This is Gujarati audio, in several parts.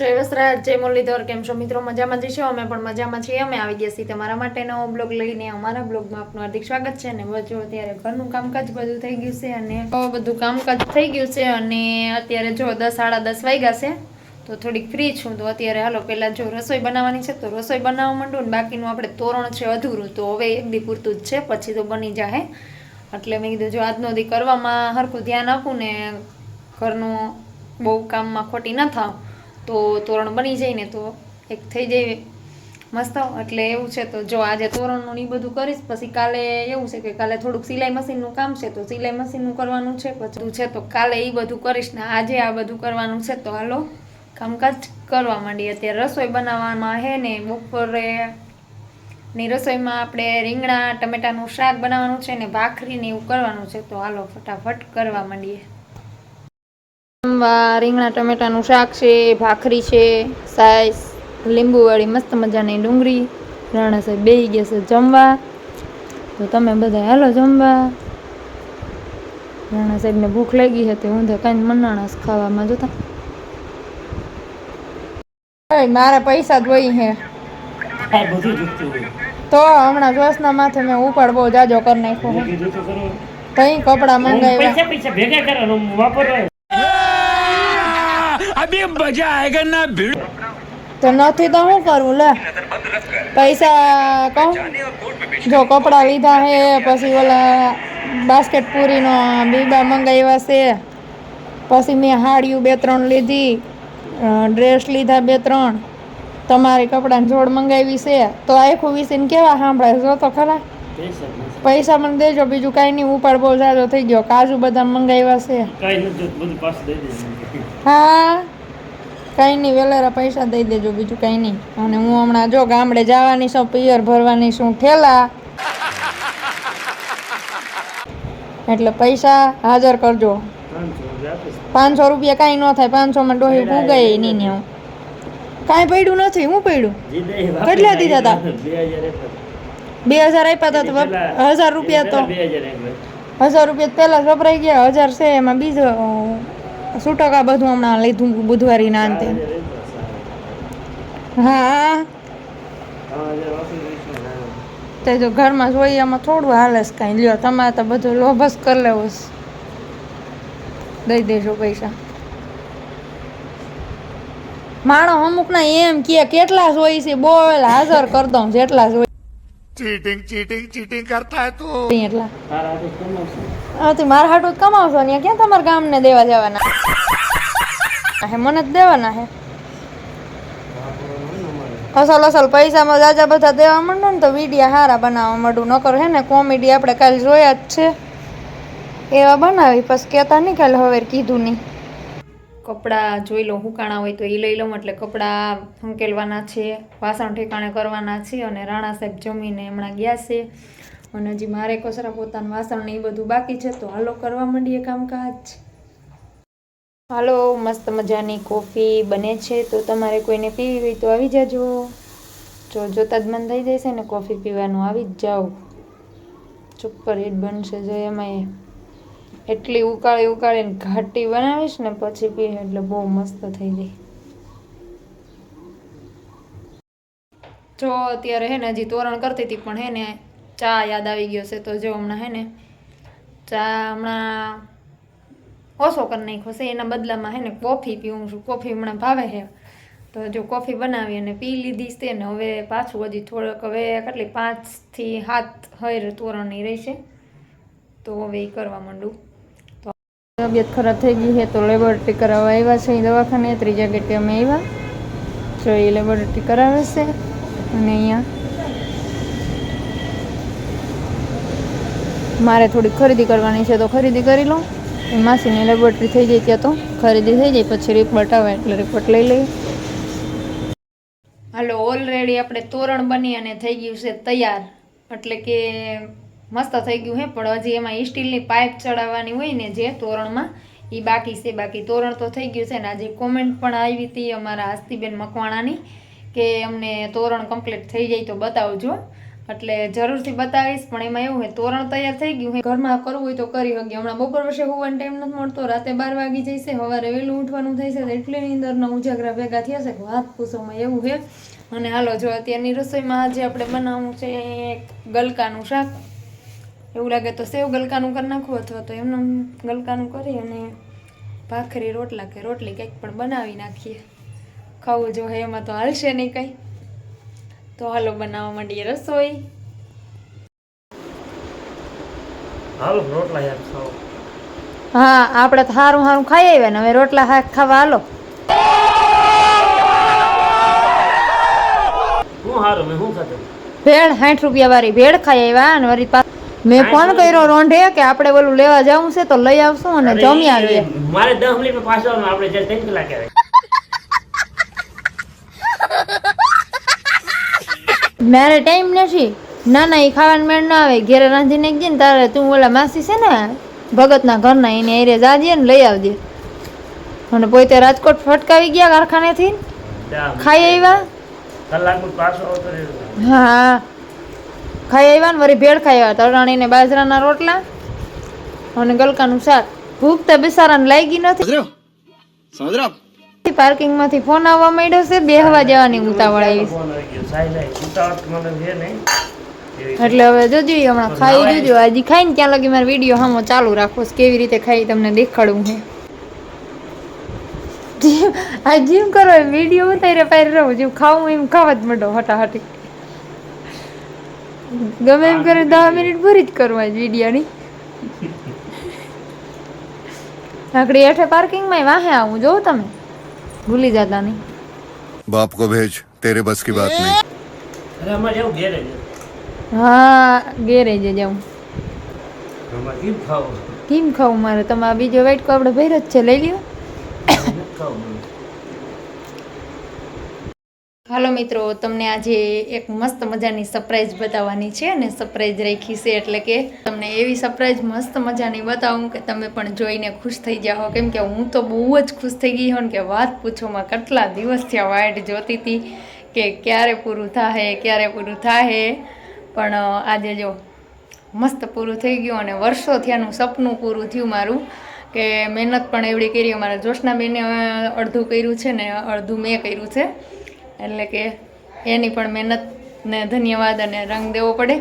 જય વસરાજ જય મુરલીધર, કેમ છો મિત્રો? મજામાં જઈશું અમે પણ મજામાં છીએ. અમે આવી ગયા છીએ તમારા માટે નવો બ્લોગ લઈને. અમારા બ્લોગમાં આપનું હાર્દિક સ્વાગત છે અને બજો અત્યારે ઘરનું કામકાજ બધું થઈ ગયું છે અને બધું કામકાજ થઈ ગયું છે અને અત્યારે જો દસ, સાડા દસ વાગ્યા છે, તો થોડીક ફ્રી છું. તો અત્યારે હાલો, પહેલાં જો રસોઈ બનાવવાની છે, તો રસોઈ બનાવવા માંડું ને બાકીનું આપણે તોરણ છે અધૂરું. તો હવે એક દી પૂરતું જ છે, પછી તો બની જાહે. એટલે મેં કીધું જો આજનો દી કરવામાં હરખું ધ્યાન આપું ને ઘરનું બહુ કામમાં ખોટી ન થાવ. તો તોરણ બની જાય ને તો એક થઈ જાય મસ્ત. એટલે એવું છે તો જો આજે તોરણનું એ બધું કરીશ, પછી કાલે એવું છે કે કાલે થોડુંક સિલાઈ મશીનનું કામ છે તો સિલાઈ મશીનનું કરવાનું છે, પછી છે તો કાલે એ બધું કરીશ ને આજે આ બધું કરવાનું છે તો હાલો કામકાજ કરવા માંડીએ. અત્યારે રસોઈ બનાવવામાં હે ને બપોરે ની રસોઈમાં આપણે રીંગણા, ટમેટાનું શાક બનાવવાનું છે ને ભાખરીને એવું કરવાનું છે તો હાલો ફટાફટ કરવા માંડીએ. જમવા રીંગણા ટમેટાનું શાક છે ભાખરી છે સાઈસ લીંબુવાળી મસ્ત મજાની ડુંગળી. રાણા સાહેબ બેહી ગયા છે જમવા. તો તમે બધા હાલો જમવા. રાણા સાહેબને ભૂખ લાગી હતી ઊંધે કાંઈ મનાણાસ ખાવામાં જોતા. મારે પૈસા જોઈ હે તો હમણાં જોશના માથે મેં ઉપાડ બહુ જાજો કરી નાખ્યો કઈ કપડા મંગાવ્યા. પૈસા પૈસા ભેગા કરો વાપરવા અભી મજા આયેગા તો નથી તો શું કરવું લે. પૈસા કહું? જો કપડાં લીધા હે પછી ઓલા બાસ્કેટ બીબા મંગાવ્યા છે. પછી મેં હાડિયું બે ત્રણ લીધી ડ્રેસ લીધા બે ત્રણ. તમારે કપડાં જોડ મંગાવી છે. તો આખું વિસીને કેવા સાંભળે જો તો ખરા. પૈસા મને દેજો બીજું કાંઈ નહીં. ઉપાડ બહુ સારો થઈ ગયો. કાજુ બદામ મંગાવ્યા છે. હા? કાંઈ નહીં વેલેરા પૈસા દઈ દેજો બીજું કાંઈ નહીં અને હું હમણાં જો ગામડે જવાની છું પિયર ભરવાની છું ઠેલા એટલે પૈસા હાજર કરજો પાંચસો રૂપિયા. કાંઈ ન થાય પાંચસોમાં ડોહી ઉગાય નહીં ને હું કાંઈ પડ્યું નથી હું પડ્યું કેટલા દીધા તા? બે હજાર આપ્યા. હતા હજાર રૂપિયા તો હજાર હજાર રૂપિયા પહેલાં વપરાઈ ગયા હજાર છે એમાં બીજો શું ટકા બધું હમણાં લીધું બુધવારી ના અંતે. હા. તે જો ઘરમાં જોઈએ એમાં થોડું હાલે છે કાંઈ. લ્યો તમારે તો બધું લોભસ કરી લેવો દઈ દેજો પૈસા. માણો અમુક ના એમ કે કેટલા જોઈ છે બોલ હાજર કર દઉં જેટલા જોઈ ચીટિંગ ચીટિંગ ચીટિંગ કરતા તું. એટલા. તે મારા હાટું જ કમાવશો ને ક્યાં તમારા ગામને દેવા જવાના? હે, મને જ દેવાના હે. અસલ અસલ પૈસામાં જાજા બધા દેવા માંડો ને તો વિડીયા સારા બનાવવા માંડું. નકર હે ને કોમેડી આપણે કાલ જોયા જ છે. એવા બનાવી પછી કહેતા નહીં કાલે હવે કીધું નહીં. કપડાં જોઈ લો, હુકાણા હોય તો એ લઈ લઉં, એટલે કપડાં હંકેલવાના છે, વાસણ ઠેકાણે કરવાના છે, અને રાણા સાહેબ જમીને હમણાં ગયા છે. અને હજી મારે કચરા પોતાનું વાસણ ને એ બધું બાકી છે, તો હાલો કરવા માંડીએ કામકાજ. હાલો, મસ્ત મજાની કોફી બને છે, તો તમારે કોઈને પીવી હોય તો આવી જાજો. જો જોતા જ મન થઈ જશે ને, કોફી પીવાનું આવી જ જાઓ. સુપર હિટ બનશે જો એમાં એટલી ઉકાળી ઉકાળીને ઘાટી બનાવીશ ને, પછી પી એટલે બહુ મસ્ત થઈ જાય. જો અત્યારે હે ને, હજી તોરણ કરતી હતી, પણ હે ને ચા યાદ આવી ગયો છે તો જો હમણાં હે ને ચા હમણાં ઓછો કરી નાખ્યો છે. એના બદલામાં હે ને કોફી પીવું છું. કોફી હમણાં ભાવે છે. તો જો કોફી બનાવી અને પી લીધી છે ને હવે પાછું હજી થોડોક હવે કેટલી પાંચથી સાત હૈર તોરણની રહેશે. તો હવે એ કરવા માંડું. તો તબિયત ખરાબ થઈ ગઈ છે તો લેબોરેટરી કરાવવા આવ્યા છે. દવાખાને, ત્રીજા ગેટે અમે આવ્યા. જો એ લેબોરેટરી કરાવે છે. અને અહીંયા મારે થોડી ખરીદી કરવાની છે તો ખરીદી કરી લઉં. માસીની લેબોરેટરી થઈ જાય ત્યાં તો ખરીદી થઈ જાય પછી રિપોર્ટ આવે એટલે રિપોર્ટ લઈ લઈએ. હાલો ઓલરેડી આપણે તોરણ બની અને થઈ ગયું છે તૈયાર. એટલે કે મસ્ત થઈ ગયું હે, પણ હજી એમાં સ્ટીલની પાઇપ ચડાવવાની હોય ને જે તોરણમાં એ બાકી છે, બાકી તોરણ તો થઈ ગયું છે ને આજે કોમેન્ટ પણ આવી હતી અમારા આસ્તીબેન મકવાણાની કે અમને તોરણ કમ્પ્લીટ થઈ જાય તો બતાવજો. એટલે જરૂરથી બતાવીશ, પણ એમાં એવું હોય, તોરણ તૈયાર થઈ ગયું હોય, ઘરમાં કરવું હોય તો કરી શકીએ. હમણાં બપોર વર્ષે હોવાનો ટાઈમ નથી મળતો, રાતે બાર વાગી જશે સવારે વહેલું ઉઠવાનું થશે એટલી નીંદરના ઉજાગરા ભેગા થયા છે કે વાત પૂછોમાં એવું છે. અને હાલો, જો અત્યારની રસોઈમાં આજે આપણે બનાવવું છે ગલકાનું શાક. એવું લાગે તો સેવ ગલકાનું કરી નાખવું અથવા તો એમને ગલકાનું કરી અને ભાખરી, રોટલા કે રોટલી કંઈક પણ બનાવી નાખીએ. ખાવું જો એમાં તો હાલશે નહીં કંઈ. તો હાલો બનાવવા માંડીએ રસોઈ. હાલો રોટલા યાર ખાઓ હા આપણે તો હારું સારું ખાઈ આવ્યા ને હવે રોટલા હા ખાવા હાલો. હું હારું મેં શું ખાધું? ભેળ સાઠ રૂપિયા વાળી ભેળ ખાઈ આવ્યા અને વળી પાછ મેં ફોન કર્યો રોંઢે કે આપણે ઓલું લેવા જવું છે તો લઈ આવશું અને જમી આવીએ. મારે દસ મિનિટમાં પાછો આપણે જ્યારે ત્રણ કલાકે આવે મારે ટાઈમ નથી. ના ના એ ખાવાનું મેળ ના આવે. ઘેરે રાંધીને ગઈ ને તારે તું ઓલા માસી છે ને ભગતના ઘરના એને એરે જાજે ને લઈ આવજે. અને પોતે રાજકોટ ફટકાવી ગયા કારખાનેથી. ખાઈ આવ્યા? હા. ખાઈ આવ્યા ને વળી ભેળ ખાઈ આવ્યા. તરણાણીને બાજરાના રોટલા અને ગલકાનું શાક. ભૂખ તો બિસારાને લાગી નથી. પાર્કિંગમાંથી ફોન આવવા માંડ્યો છે બેહવા જવાની ઉતાવળ આવી એટલે હવે જોજો હમણાં ખાઈ જોજો હજી ખાઈને ત્યાં લગી મારે વીડિયો હામો ચાલુ રાખો કેવી રીતે ખાઈ તમને દેખાડું હે આ જીમ કરો વીડિયો ઉતારે પાર રહું જેમ ખાવું એમ ખાવા જ માંડો હટાહટી ગમે એમ કરે દસ મિનિટ પૂરી જ કરવા જ વિડીયોની આકડી હેઠે પાર્કિંગમાં વાહે આવું જોઉં તમે ભૂલી જતા નહીં बाप को भेज तेरे बस की बात नहीं અરે અમારે જેવું ઘેરે છે હા ગેરેજ જાઉં અમારે કેમ ખાવું કેમ ખાવું મારે તમે આ બીજો વાઇટ કો આપણે ભર્યો જ છે લઈ લ્યો નથી ખાવું મને. હાલો મિત્રો, તમને આજે એક મસ્ત મજાની સરપ્રાઈઝ બતાવવાની છે અને સરપ્રાઈઝ રાખી છે એટલે કે તમને એવી સરપ્રાઈઝ મસ્ત મજાની બતાવું કે તમે પણ જોઈને ખુશ થઈ જાઓ. કેમ કે હું તો બહુ જ ખુશ થઈ ગઈ હોઉં કે વાત પૂછોમાં કેટલા દિવસથી આ વાઇટ જોતી હતી કે ક્યારે પૂરું થાહે, ક્યારે પૂરું થાહે. પણ આજે જો મસ્ત પૂરું થઈ ગયું અને વર્ષો થયાનું સપનું પૂરું થયું મારું કે મહેનત પણ એવડી કરી. અમારા જોશનાબેને અડધું કર્યું છે ને અડધું મેં કર્યું છે. એટલે કે એની પણ મહેનતને ધન્યવાદ અને રંગ દેવો પડે.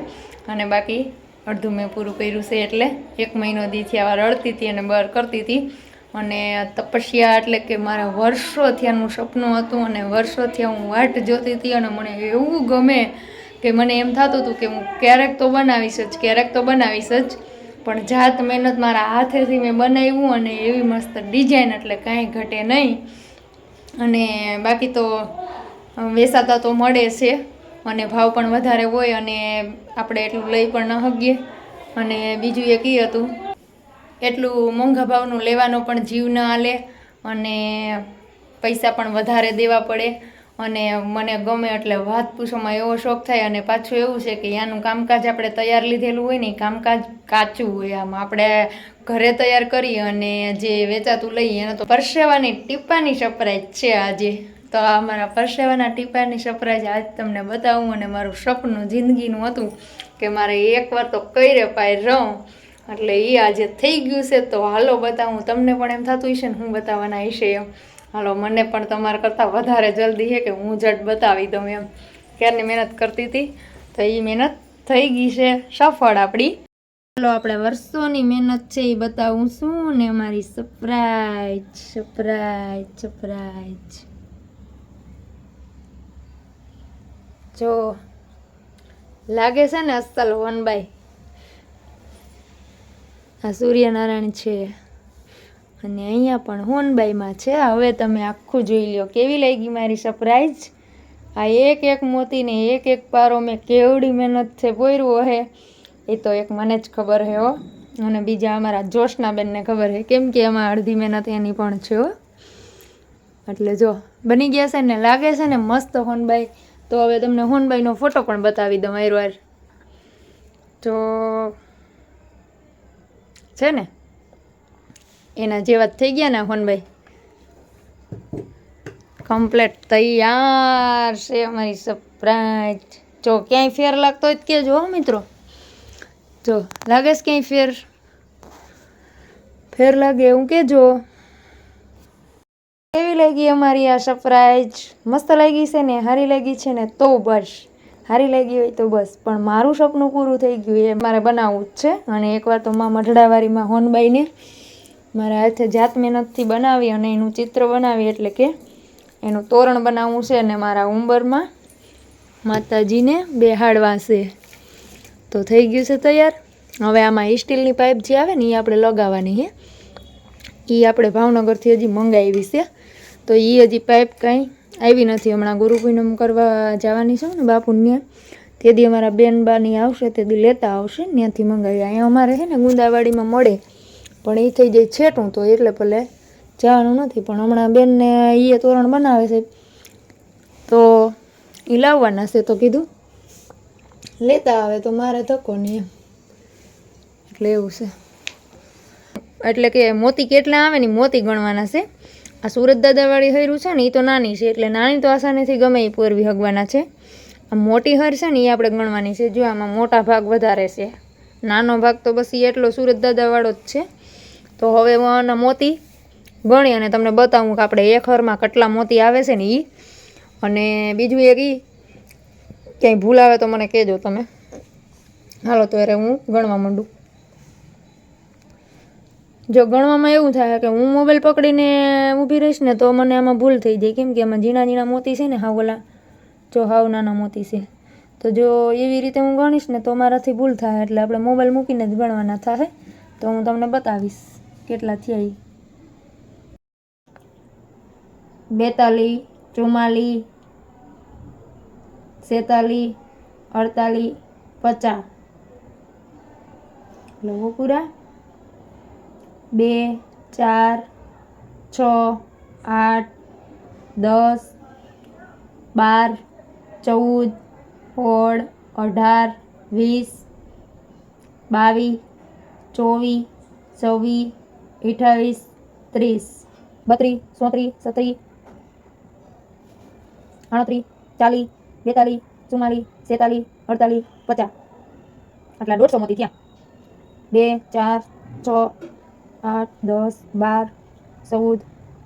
અને બાકી અડધું મેં પૂરું કર્યું છે એટલે એક મહિનો દીથી આવા રડતી હતી અને બહાર કરતી હતી. અને તપસ્યા એટલે કે મારા વર્ષોથી આનું સપનું હતું અને વર્ષોથી હું વાટ જોતી હતી અને મને એવું ગમે કે મને એમ થતું હતું કે હું ક્યારેક તો બનાવીશ જ, ક્યારેક તો બનાવીશ જ. પણ જાત મહેનત મારા હાથેથી મેં બનાવ્યું અને એવી મસ્ત ડિઝાઇન એટલે કાંઈ ઘટે નહીં. અને બાકી તો અ, વેચાતા તો મળે છે અને ભાવ પણ વધારે હોય અને આપણે એટલું લઈ પણ ન શકીએ. અને બીજું એક એ હતું એટલું મોંઘા ભાવનું લેવાનો પણ જીવ ન આલે અને પૈસા પણ વધારે દેવા પડે. અને મને ગમે એટલે વાત પૂછોમાં એવો શોખ થાય અને પાછું એવું છે કે ત્યાંનું કામકાજ આપણે તૈયાર લીધેલું હોય ને કામકાજ કાચું હોય આમ. આપણે ઘરે તૈયાર કરી અને જે વેચાતું લઈએ એનો તો પરસેવાની ટીપાની સપરાઈ છે આજે. તો આ મારા પરસેવાના ટીપાની સરપ્રાઈઝ આજ તમને બતાવું અને મારું સપનું જિંદગીનું હતું કે મારે એકવાર તો કઈ પાય રહું. એટલે એ આજે થઈ ગયું છે. તો હાલો બતાવું. તમને પણ એમ થતું હશે ને હું બતાવવાના હશે એમ. હાલો, મને પણ તમારા કરતાં વધારે જલ્દી છે કે હું જટ બતાવી દઉં એમ. ક્યારની મહેનત કરતી હતી? તો એ મહેનત થઈ ગઈ છે. સફળ આપણી ચાલો આપણે વર્ષોની મહેનત છે એ બતાવું શું ને મારી સરપ્રાઈઝ સરપ્રાઈઝ સરપ્રાઈઝ જો લાગે છે ને અસલ વન બાય આ સૂર્યનારાયણ છે. અને અહીંયા પણ હોનબાઈમાં છે. હવે તમે આખું જોઈ લો કેવી લાગી મારી સરપ્રાઈઝ આ એક એક મોતીને એક એક પારો મેં કેવડી મહેનત છે પોર્યું હે. એ તો એક મને જ ખબર છે હો. અને બીજા અમારા જોશના બેનને ખબર છે કેમ કે એમાં અડધી મહેનત એની પણ છે હો. એટલે જો, બની ગયા છે ને? લાગે છે ને મસ્ત હોનબાઈ તો હવે તમને હોનબાઈનો ફોટો પણ બતાવી દઉં વાર તો છે ને? એના જેવા જ થઈ ગયા ને હોનભાઈ કમ્પ્લેટ તૈયાર છે અમારી સરપ્રાઈઝ જો ક્યાંય ફેર લાગતો હોય કે જો મિત્રો. જો લાગે છે ક્યાંય ફેર? ફેર લાગે એવું કહેજો. કેવી લાગી અમારી આ સરપ્રાઈઝ મસ્ત લાગી છે ને હારી લાગી છે ને, તો બસ. હારી લાગી હોય તો બસ. પણ મારું સપનું પૂરું થઈ ગયું એ મારે બનાવવું જ છે. અને એકવાર તો મા મઢડાવારીમાં હોનબાઈને મારા હાથે જાત મહેનતથી બનાવી અને એનું ચિત્ર બનાવી, એટલે કે એનું તોરણ બનાવવું છે અને મારા ઉંબરમાં. માતાજીને બેહાડવા છે. તો થઈ ગયું છે તૈયાર. હવે આમાં સ્ટીલની પાઇપ જે આવે ને એ આપણે લગાવવાની છે એ આપણે ભાવનગરથી હજી મંગાવી છે. તો એ હજી પાઇપ કાંઈ આવી નથી. હમણાં ગુરુ પૂનમ કરવા જવાની છે ને બાપુને તે દી અમારા બેન બાની આવશે તે દી લેતા આવશે. ત્યાંથી મંગાવી. અહીંયા અમારે છે ને ગુંદાવાડીમાં મળે. પણ એ થઈ જાય છેટું તો એટલે ભલે જવાનું નથી. પણ હમણાં બેનને એ તોરણ બનાવે છે. તો એ લાવવાના છે તો કીધું. લેતા આવે તો મારે ધક્કો નહીં એટલે એવું છે. એટલે કે મોતી કેટલા આવે ને મોતી ગણવાના છે. આ સુરત દાદાવાળી હૈરું છે ને એ તો નાની છે, એટલે નાની તો આસાનીથી ગમે એ પૂરવી હગવાના છે. આ મોટી હર છે ને એ આપણે ગણવાની છે. જો આમાં મોટા ભાગ વધારે છે. નાનો ભાગ તો બસ એ એટલો સુરત દાદાવાળો જ છે. તો હવે હું આના મોતી ગણી અને તમને બતાવું કે આપણે એક હરમાં કેટલા મોતી આવે છે ને એ અને બીજું એક એ ક્યાંય ભૂલ આવે તો મને કહેજો તમે. હાલો તો અરે હું ગણવા માંડું. જો ગણવામાં એવું થાય કે હું મોબાઈલ પકડીને ઊભી રહીશ ને તો મને આમાં ભૂલ થઈ જાય. કેમ કે આમાં ઝીણા ઝીણા મોતી છે ને હાવ ઓલા, જો હાવ નાના મોતી છે. તો જો એવી રીતે હું ગણીશ ને તો મારાથી ભૂલ થાય. એટલે આપણે મોબાઈલ મૂકીને જ ગણવાના થાય. તો હું તમને બતાવીશ કેટલા થયા એ બેતાલીસ, ચુમ્માલીસ સેતાલીસ અડતાલી પચાસ. પૂરા. બે, ચાર, છ, આઠ, દસ, બાર, ચૌદ, સોળ, અઢાર, વીસ, બાવીસ, ચોવીસ, છવ્વીસ, અઠ્ઠાવીસ, ત્રીસ, બત્રીસ, ચોત્રીસ, છત્રીસ, આડત્રીસ, ચાલીસ, બેતાલીસ, ચુમ્માલીસ સેતાલીસ અડતાલીસ, પચાસ. આટલા દોઢસોમાંથી ત્યાં બે, ચાર, છ આઠ, દસ, બાર, ચૌદ,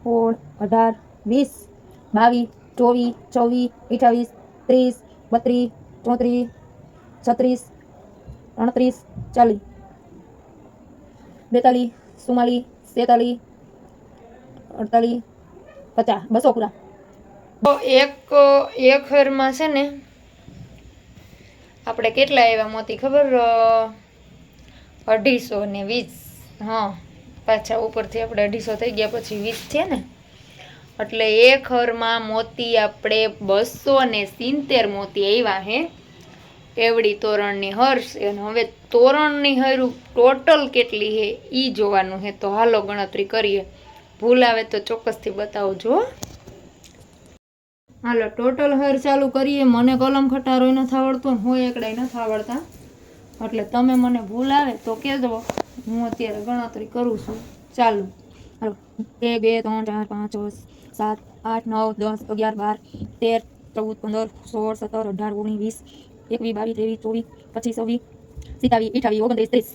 સોળ, અઢાર, વીસ, બાવીસ, ચોવીસ ચોવીસ અઠાવીસ ત્રીસ, બત્રીસ, ચોત્રીસ, છત્રીસ, અડત્રીસ, ચાલીસ, બેતાલીસ, ચુમ્માલીસ તેતાલીસ અડતાલીસ, પચાસ, બસો પૂરા. એક એક હરમાં છે ને આપણે કેટલા આવ્યા મોતી ખબર? અઢીસો ને વીસ, હા. પાછા ઉપરથી આપણે અઢીસો થઈ ગયા, પછી વીસ છે ને? એટલે એક હરમાં મોતી આપણે બસો ને સિત્તેર મોતી આવ્યા હે. એવડી તોરણની હર્ષ, અને હવે તોરણની હરું ટોટલ કેટલી હે એ જોવાનું હે. તો હાલો ગણતરી કરીએ. ભૂલ આવે તો ચોક્કસથી બતાવજો. હાલો, ટોટલ હર ચાલુ કરીએ. મને કલમ ખટારો નથી આવડતો હોય એકડાય નથી આવડતા. એટલે તમે મને ભૂલ આવે તો કહેજો. હું અત્યારે ગણતરી કરું છું. ચાલુ. એક, બે, ત્રણ, ચાર, પાંચ, છ, સાત, આઠ, નવ, દસ, અગિયાર, બાર, તેર, ચૌદ, પંદર, સોળ, સત્તર, અઢાર, ઓગણીસ, વીસ, એકવીસ, બાવીસ, ત્રેવીસ, ચોવીસ, પચીસ, છવ્વીસ, સિત્તાવીસ અઠાવીસ ઓગણત્રીસ, ત્રીસ.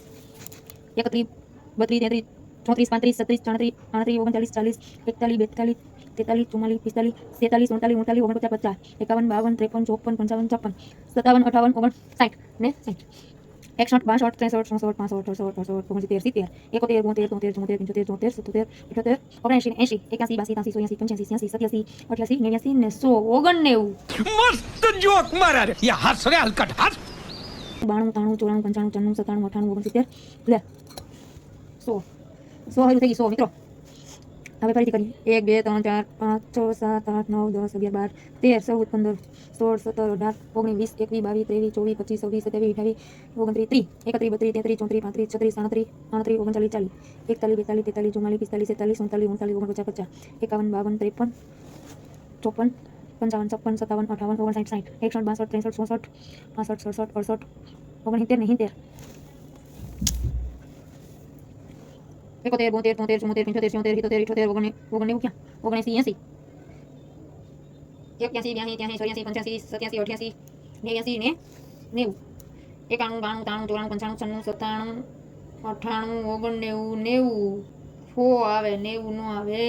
એકત્રીસ, બત્રીસ, તેત્રીસ, ચોત્રીસ, પાંત્રીસ, છત્રીસ સાડત્રીસ આણત્રીસ ઓગણચાલીસ, ચાલીસ, એકતાલીસ, બેતાલીસ, તેતાલીસ, ચુમ્માલીસ, પિસ્તાલીસ, તેતાલીસ, ઉણતાલીસ ઉણતાલીસ, ઓગણપચાસ, પચાસ, એકાવન, બાવન, ત્રેપન, ચોપન, પંચાવન, છપ્પન, સત્તાવન, અઠાવન, ઓગણ સાઠ. ને સાઠ. એકસઠ બાસઠ ત્રેસઠ ચોસઠ પાસઠ અડસઠ અડસઠ ઓગણસિત્તેર સિત્તેર એકોતેર બોતેર તોતેર ચુમ્મોતેર પંચોતેર ચોતેર સત્તોતેર અઠ્યોતેર ઓગણએંશી એંશી એકાસી બાસી ત્યાસી ચોયાસી પંચ્યાસી છ્યાસી સત્યાસી અઠ્યાસી નેવ્યાસી ને સો ઓગણનેવું मस्त जोक मारा रे या हंस रे हलकट हंस બાણું ત્રાણું ચોરાણું પંચાણું છન્નું સત્તાણું અઠાણું ઓગણસિત્તેર લે સો સો હજુ થઈ ગઈ સો મિત્રો હવે ફરીથી કરીએ એક બે ત્રણ ચાર પાંચ છ સાત આઠ નવ દસ અગિયાર બાર તેર ચૌદ પંદર સોળ સત્તર અઢાર ઓગણીસ વીસ એકવીસ બાવીસ ત્રેવીસ ચોવીસ પચીસ છવ્વીસ સત્યાવીસ અઠાવીસ ઓગણત્રીસ ત્રીસ એકત્રીસ બત્રીસ તેત્રીસ ચોત્રીસ પાંત્રીસ છત્રીસ સાડત્રીસ આડત્રીસ ઓગણચાલીસ ચાલીસ એકતાલીસ બેતાલીસ તેતાલીસ ચુમ્માલીસ પિસ્તાલીસ સેતાલીસ ઉનતાલીસ ઉનતાલીસ ઓગણપચાસ પચાસ એકાવન બાવન ત્રેપન ચોપન પંચાવન છપ્પન સત્તાવન અઠાવન ઓગણસાઠ સાઠ એકસઠ બાસઠ ત્રેસઠ ચોસઠ પાસઠ સડસઠ અડસઠ ઓગણસિત્તેર ને સિત્તેર એકોતેર બોતેર તોતેર ચુમ્મોતેર પંચોતેર છોતેર સિત્તોતેર ઇઠોતેર ઓગણ ઓગણનેવું ક્યાં ઓગણએંસી એંસી એક્યાસી, બ્યાસી, ત્યાસી, ચોર્યાસી, પંચ્યાસી, સત્યાસી, અઠ્યાસી, નેવ્યાસી ને નેવું. એકાણું, બાણું, ત્રાણું, ચોરાણું, પંચાણું, છન્નું, સત્તાણું, અઠ્ઠાણું, ઓગણનેવું, નેવું. ફો આવે, નેવું નો આવે.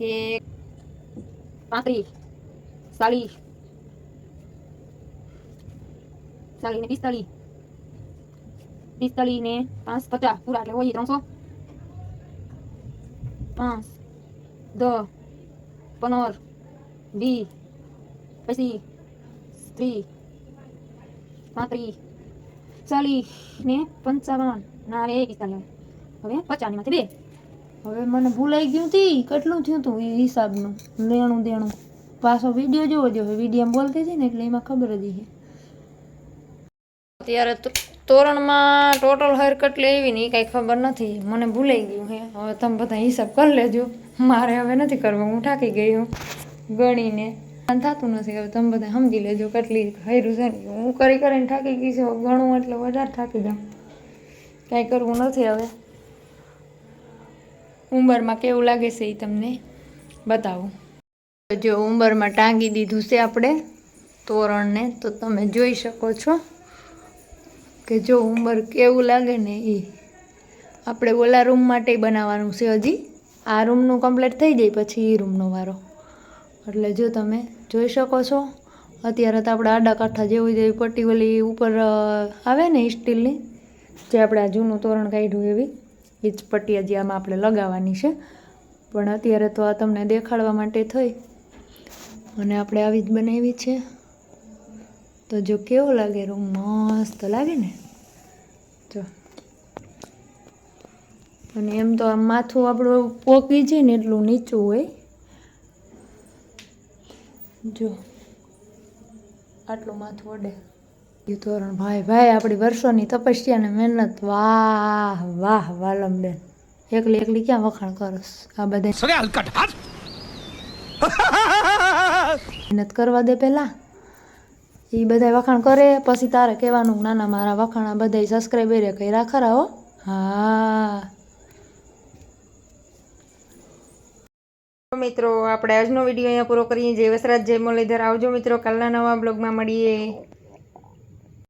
એક, પાંત્રીસ, ચાલીસ ચાલીસ ને પિસ્તાલીસ પિસ્તાલીસ ને પાંચ પચાસ. પૂરા એટલે હોય ત્રણસો. પાંચ, દસ, પંદર વીસ પછી ત્રીસ પાંત્રીસ ચાલીસ ને પંચાવન. ના હવે પિસ્તાલીસ. હવે પચાસની માંથી બે. હવે મને ભૂલાઈ ગયું તી. કેટલું થયું તું એ હિસાબનું? લેણું દેણું. પાછો વીડિયો જોવો જોઈએ. વીડિયો બોલતી હતી ને એટલે એમાં ખબર જ છે અત્યારે તોરણમાં ટોટલ હેર કેટલી એવી ને એ કાંઈ ખબર નથી. મને ભૂલાઈ ગયું હે. હવે તમે બધા હિસાબ કરી લેજો. મારે હવે નથી કરવું. હું ઠાકી ગઈ હું. ગણીને થતું નથી. હવે તમે બધા સમજી લેજો કેટલી હૈરું છે ને. હું કરી કરીને થાકી ગઈ છું. ગણું એટલે વધારે થાકી જાઉં. કાંઈ કરવું નથી હવે. ઉંમરમાં કેવું લાગે છે એ તમને બતાવું. જો ઉંમરમાં ટાંગી દીધું છે આપણે તોરણને, તો તમે જોઈ શકો છો કે જો ઉંમર કેવું લાગે ને એ આપણે ઓલા રૂમ માટે બનાવવાનું છે હજી. આ રૂમનું કમ્પ્લીટ થઈ જાય પછી એ રૂમનો વારો. એટલે જો તમે જોઈ શકો છો, અત્યારે તો આપણે આડા કાંઠા જેવી જેવી પટ્ટી ઓલી ઉપર આવે ને સ્ટીલની, જે આપણે આ જૂનું તોરણ કાઢ્યું એવી એ જ પટ્ટી હજી આમાં આપણે લગાવવાની છે. પણ અત્યારે તો આ તમને દેખાડવા માટે થઈ. અને આપણે આવી જ બનાવી છે. તો જો કેવો લાગે રૂમ? મસ્ત લાગે ને? જો. અને એમ તો આમ માથું આપણું પોકી છે ને એટલું નીચું હોય. જો આટલું માથું અડે તોરણ ભાઈ ભાઈ આપણી વર્ષોની તપસ્યા અને મહેનત. વાહ વાહ વાલમબેન એકલી એકલી ક્યાં વખાણ કરસ આ બધા મહેનત કરવા દે પહેલાં. એ બધા વખાણ કરે પછી તારે કહેવાનું ના ના મારા વખાણ આ બધા સબસ્ક્રાઈબરે કર્યા રાખરા હો? હા. મિત્રો, આપણે આજનો વીડિયો અહીંયા પૂરો કરીએ. જય વસરાજ, જય મુરલીધર. આવજો મિત્રો, કાલના નવા બ્લોગમાં મળીએ.